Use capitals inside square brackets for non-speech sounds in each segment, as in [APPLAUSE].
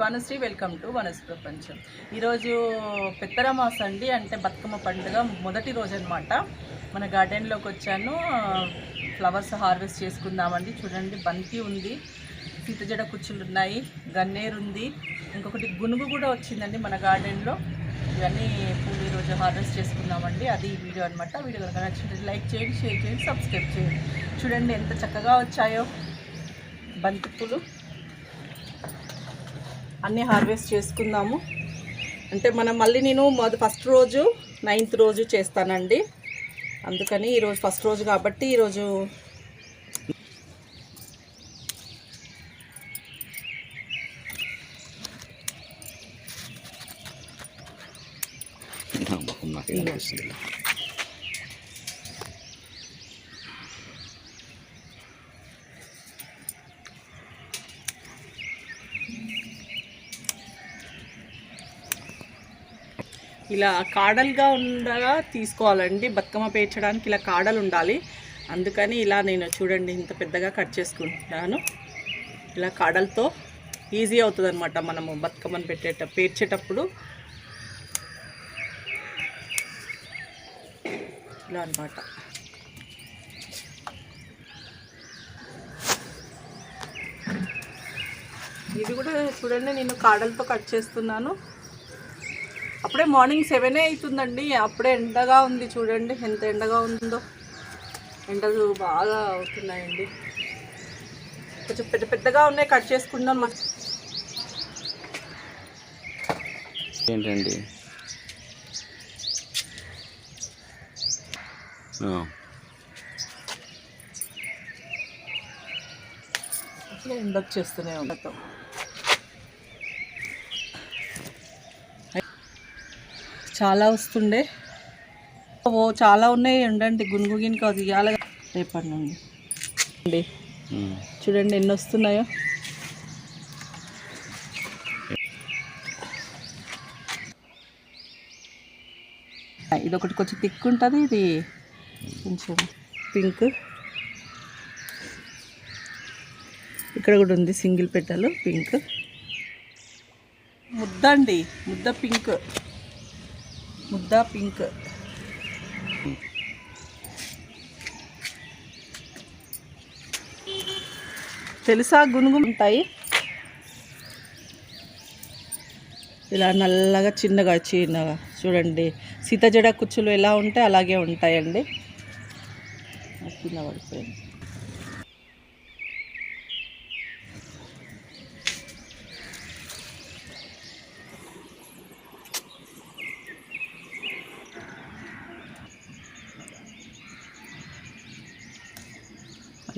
Vanasri welcome to వనస్ ప్రపంచం. ఈరోజు పెత్తరమాస అండి అంటే బతుకమ్మ పండుగ మొదటి రోజు అనమాట మన గార్డెన్లోకి వచ్చాను. ఫ్లవర్స్ హార్వెస్ట్ చేసుకుందామండి. చూడండి బంతి ఉంది సీతజడ కుచ్చులు ఉన్నాయి గన్నేరు ఉంది. ఇంకొకటి గునుగు కూడా వచ్చిందండి మన గార్డెన్లో. ఇవన్నీ పూలు ఈరోజు హార్వెస్ట్ చేసుకుందామండి. అది వీడియో అనమాట వీడియో కనుక నచ్చినట్లయితే లైక్ చేయండి షేర్ చేయండి సబ్స్క్రైబ్ చేయండి. చూడండి ఎంత చక్కగా వచ్చాయో. బంతి పూలు. అన్నీ హార్వెస్ట్ చేసుకుందాము. అంటే మనం మళ్ళీ నేను మొద ఫస్ట్ రోజు నైన్త్ రోజు చేస్తానండి. అందుకని ఈరోజు ఫస్ట్ రోజు కాబట్టి ఈరోజు [LAUGHS] నాకు ఇలా కాడలుగా ఉండగా తీసుకోవాలండి. బతుకమ్మ పేర్చడానికి ఇలా కాడలు ఉండాలి. అందుకని ఇలా నేను చూడండి ఇంత పెద్దగా కట్ చేసుకుంటున్నాను. ఇలా కాడలతో ఈజీ అవుతుంది అనమాట మనము బతుకమ్మను పెట్టేట పేర్చేటప్పుడు. ఇలా అనమాట ఇది కూడా చూడండి నేను కాడలతో కట్ చేస్తున్నాను. అప్పుడే మార్నింగ్ సెవెనే అవుతుందండి. అప్పుడే ఎండగా ఉంది చూడండి. ఎంత ఎండగా ఉందో. ఎండలు బాగా అవుతున్నాయండి. కొంచెం పెద్ద పెద్దగా ఉన్నాయి. కట్ చేసుకుందాం మా ఏంటండి ఎండ వచ్చేస్తూనే ఉండటం చాలా వస్తుండే. ఓ చాలా ఉన్నాయి ఉండండి గునుగుగిన కాదు ఇవాళ రేపటి నుండి. చూడండి. ఎన్ని వస్తున్నాయో. ఇది ఒకటి కొంచెం థిక్ ఉంటుంది ఇది కొంచెం పింక్. ఇక్కడ కూడా ఉంది సింగిల్ పెట్టలు పింక్. ముద్ద అండి ముద్ద పింక్. ముద్ద పింక్. తెలుసా గునుగు ఉంటాయి. ఇలా నల్లగా చిన్నగా చిన్నగా చూడండి. సీతజడ కుచ్చులు ఎలా ఉంటే అలాగే ఉంటాయండి. కింద పడిపోయింది.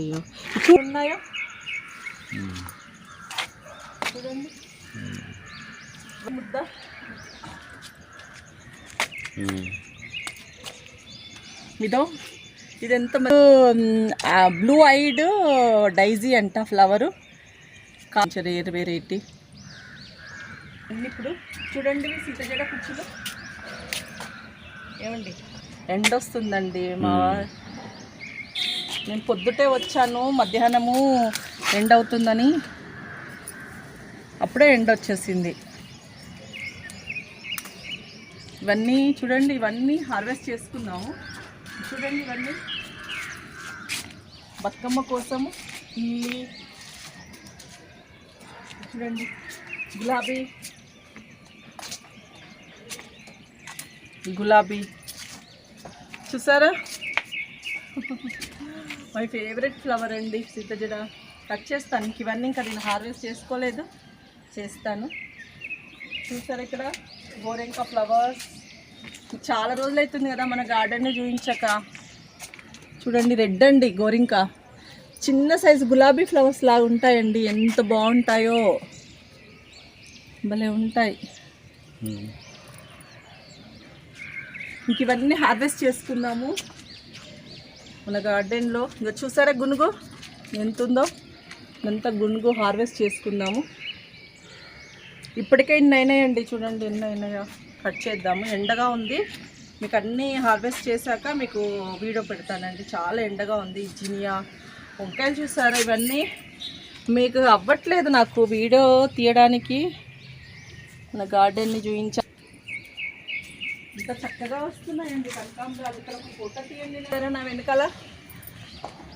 అయ్యో ఉన్నాయో. చూడండి. ముద్ద. ఉమ్. ఇదో ఇదెంత బ్లూ ఐడ్ డైజీ అంట ఫ్లవరు. కాంచర్ వేరే వెరైటీ. అన్ని ఇప్పుడు చూడండి సీతజడ కుచ్చులు ఏమండి? ఎండ వస్తుందండి మా నేను పొద్దుటే వచ్చాను మధ్యాహ్నము ఎండ్ అవుతుందని. అప్పుడే ఎండ వచ్చేసింది. ఇవన్నీ చూడండి ఇవన్నీ హార్వెస్ట్ చేసుకున్నాము. చూడండి ఇవన్నీ. బతుకమ్మ కోసము ఇల్లి చూడండి గులాబీ. గులాబీ. చూసారా? మై ఫేవరెట్ ఫ్లవర్ అండి సీతజడ కట్ చేస్తాను. ఇంక ఇవన్నీ ఇంకా నేను హార్వెస్ట్ చేసుకోలేదు. చేస్తాను. చూసారా ఇక్కడ? గోరెంకా ఫ్లవర్స్ చాలా రోజులు అవుతుంది కదా మన గార్డెన్ చూపించాక చూడండి రెడ్ అండి గోరింకా. చిన్న సైజు గులాబీ ఫ్లవర్స్ లాగా ఉంటాయండి. ఎంత బాగుంటాయో. భలే ఉంటాయి. ఉమ్. ఇంక ఇవన్నీ హార్వెస్ట్ చేసుకుందాము. మన గార్డెన్లో. ఇంకా చూసారా గునుగు? ఎంత ఉందో ఎంత గునుగు హార్వెస్ట్ చేసుకుందాము ఇప్పటికే ఇన్ని అయినాయండి చూడండి ఎన్ని అయినాయో. కట్ చేద్దాము. ఎండగా ఉంది. మీకు అన్నీ హార్వెస్ట్ చేశాక మీకు వీడియో పెడతానండి. చాలా ఎండగా ఉంది. జినియా వంకాయలు చూసారా ఇవన్నీ? మీకు అవ్వట్లేదు నాకు వీడియో తీయడానికి. మన గార్డెన్ని చూపించా ఇంత చక్కగా వస్తున్నాయండి కనకాంబరాలు. ఇక్కడ ఒక ఫోటో తీయండి. నా వెనకాల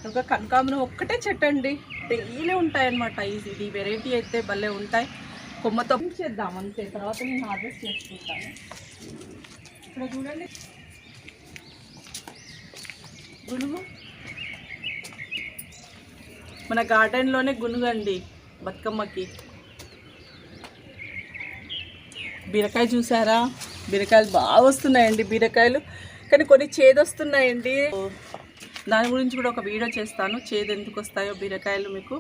ఒక కనకాంబరం ఒక్కటే చెట్టు అండి. డైలీ ఉంటాయన్నమాట. ఇది ఇది వెరైటీ అయితే భలే ఉంటాయి. కొమ్మతో చేద్దాం అంతే. తర్వాత నేను హార్వెస్ట్ చేసుకుంటాను. ఇక్కడ చూడండి. గునుగు? మన గార్డెన్లోనే గునుగు అండి బతుకమ్మకి. బీరకాయ చూసారా? బీరకాయలు బాగా వస్తున్నాయండి బీరకాయలు. కానీ కొన్ని చేదు వస్తున్నాయండి దాని గురించి కూడా ఒక వీడియో చేస్తాను. చేదు ఎందుకు వస్తాయో బీరకాయలు మీకు.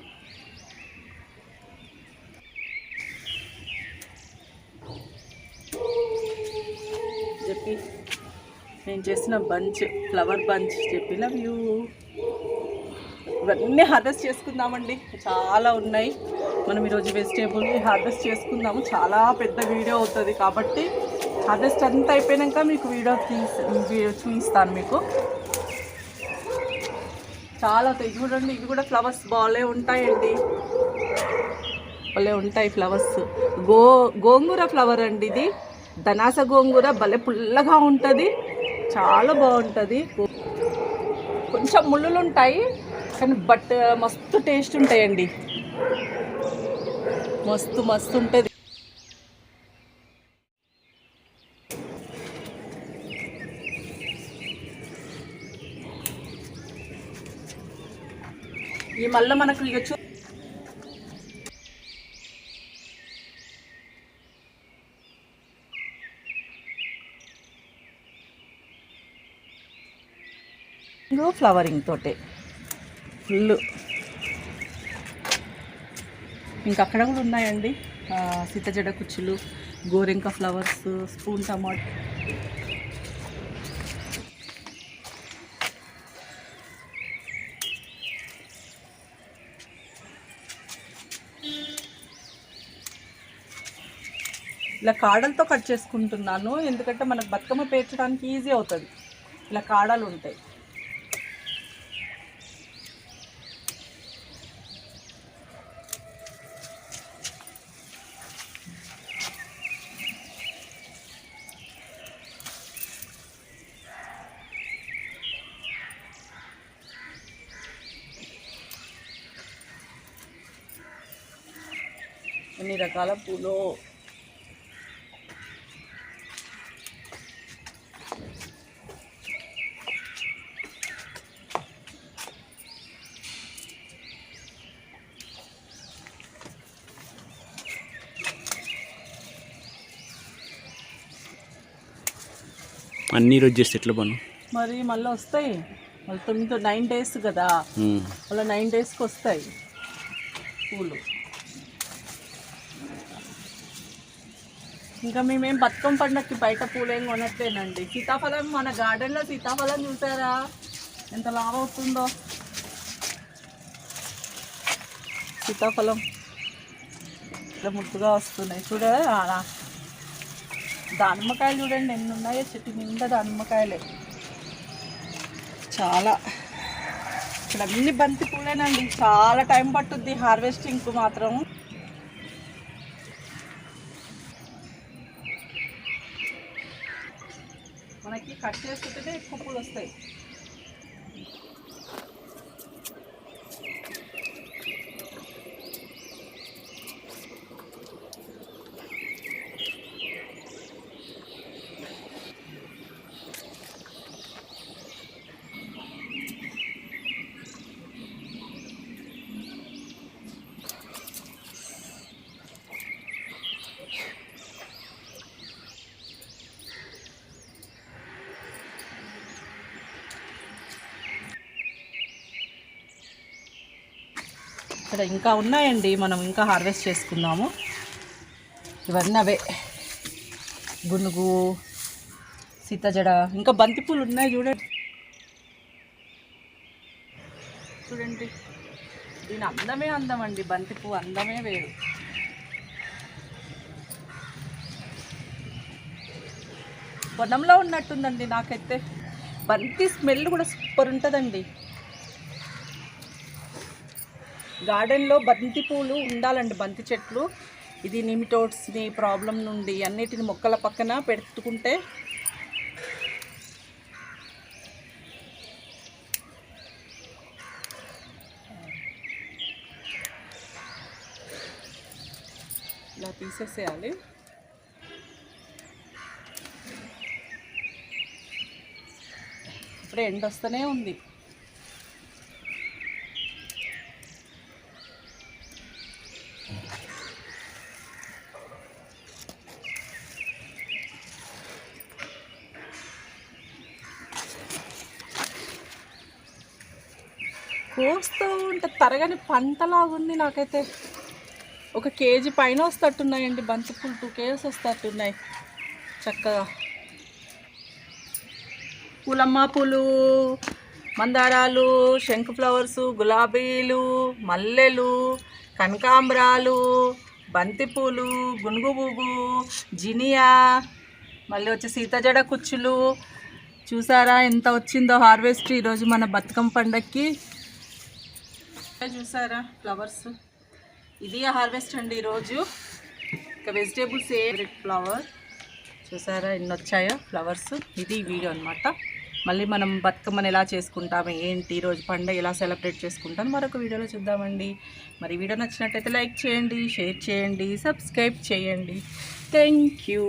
చెప్పి నేను చేసిన బంచ్ ఫ్లవర్ బంచ్ చెప్పి లవ్ యూ. ఇవన్నీ హార్వెస్ట్ చేసుకుందామండి. చాలా ఉన్నాయి. మనం ఈరోజు వెజిటేబుల్ హార్వెస్ట్ చేసుకుందాము. చాలా పెద్ద వీడియో అవుతుంది కాబట్టి హార్వెస్ట్ అంతా అయిపోయాక మీకు వీడియో తీసి చూపిస్తాను మీకు. చాలా చూడండి ఇవి కూడా ఫ్లవర్స్ బాగాలే ఉంటాయండి. భలే ఉంటాయి ఫ్లవర్స్. గో గోంగూర ఫ్లవర్ అండి ఇది. ధనాస గోంగూర భలే పుల్లగా ఉంటుంది. చాలా బాగుంటుంది. కొంచెం ముళ్ళులు ఉంటాయి కానీ బట్ మస్తు టేస్ట్ ఉంటాయండి. మస్తు మస్తు ఉంటుంది. మళ్ళీ మనకు ఇక చూ ఇంకో ఫ్లవరింగ్ తోటే. ఫుల్ ఇంకా అక్కడ కూడా ఉన్నాయండి. సీతజడ కుచ్చులు గోరింక ఫ్లవర్స్ స్పూన్ టమాటో ఇలా కాడలతో కట్ చేసుకుంటున్నాను. ఎందుకంటే మనకు బతుకమ్మ పేర్చడానికి ఈజీ అవుతుంది. ఇలా కాడలు ఉంటాయి. ఎన్ని రకాల పూలు అన్నీ రోజు చేస్తే ఎట్లా పను మరి మళ్ళీ వస్తాయి. మళ్ళీ తొమ్మిది నైన్ డేస్ కదా. మళ్ళీ నైన్ డేస్కి వస్తాయి పూలు. ఇంకా మేమేం బతుకమ్మ పండగకి బయట పూలు ఏం కొనట్లేనండి సీతాఫలం మన గార్డెన్లో సీతాఫలం చూసారా? ఎంత లాభ అవుతుందో. సీతాఫలం. ఇట్లా ముద్దుగా వస్తున్నాయి. చూడ దానిమ్మకాయలు చూడండి ఎన్ని ఉన్నాయో చెట్టు నిండా దానిమ్మకాయలే. చాలా. ఇక్కడ అన్ని బంతి పూలేనండి. చాలా టైం పట్టుద్ది హార్వెస్టింగ్కు మాత్రం. మనకి కట్ చేసుకుంటేనే ఎక్కువ పూలు వస్తాయి ఇక్కడ ఇంకా ఉన్నాయండి మనం ఇంకా హార్వెస్ట్ చేసుకుందాము. ఇవన్నీ అవే. గునుగు సీతజడ ఇంకా బంతిపూలు ఉన్నాయి చూడండి. చూడండి. దీని అందమే అందం అండి బంతిపూ అందమే వేరు. పొలంలో ఉన్నట్టుందండి నాకైతే. బంతి స్మెల్ కూడా సూపర్ ఉంటుందండి. గార్డెన్లో బంతి పూలు ఉండాలండి బంతి చెట్లు. ఇది నిమిటోడ్స్ని ప్రాబ్లం నుండి అన్నిటిని మొక్కల పక్కన పెట్టుకుంటే ఇలా తీసేసేయాలి. ఇప్పుడు ఎండ వస్తూనే ఉంది. కోస్తూ ఉంటే తరగని పంటలాగా ఉంది నాకైతే. ఒక కేజీ పైన వస్తట్టున్నాయండి బంతిపూలు టూ కేజీస్ వస్తట్టున్నాయి. చక్కగా. పూలమ్మ పూలు మందారాలు శంకు ఫ్లవర్స్ గులాబీలు మల్లెలు కనకాంబరాలు బంతిపూలు గునుగు పువ్వు జినియా మళ్ళీ వచ్చి సీతజడ కుచ్చులు. చూసారా ఎంత వచ్చిందో హార్వెస్ట్ ఈరోజు మన బతుకమ్మ పండక్కి. చూసారా ఫ్లవర్స్? ఇది హార్వెస్ట్ అండి ఈరోజు. ఇక వెజిటేబుల్స్ ఏ ఫ్లవర్? చూసారా ఎన్ని వచ్చాయో ఫ్లవర్స్? ఇది వీడియో అనమాట మళ్ళీ మనం బతుకమ్మని ఎలా చేసుకుంటాము ఏంటి ఈరోజు పండుగ ఎలా సెలబ్రేట్ చేసుకుంటాం మరొక వీడియోలో చూద్దామండి. మరి వీడియో నచ్చినట్టయితే లైక్ చేయండి షేర్ చేయండి సబ్స్క్రైబ్ చేయండి. Thank you.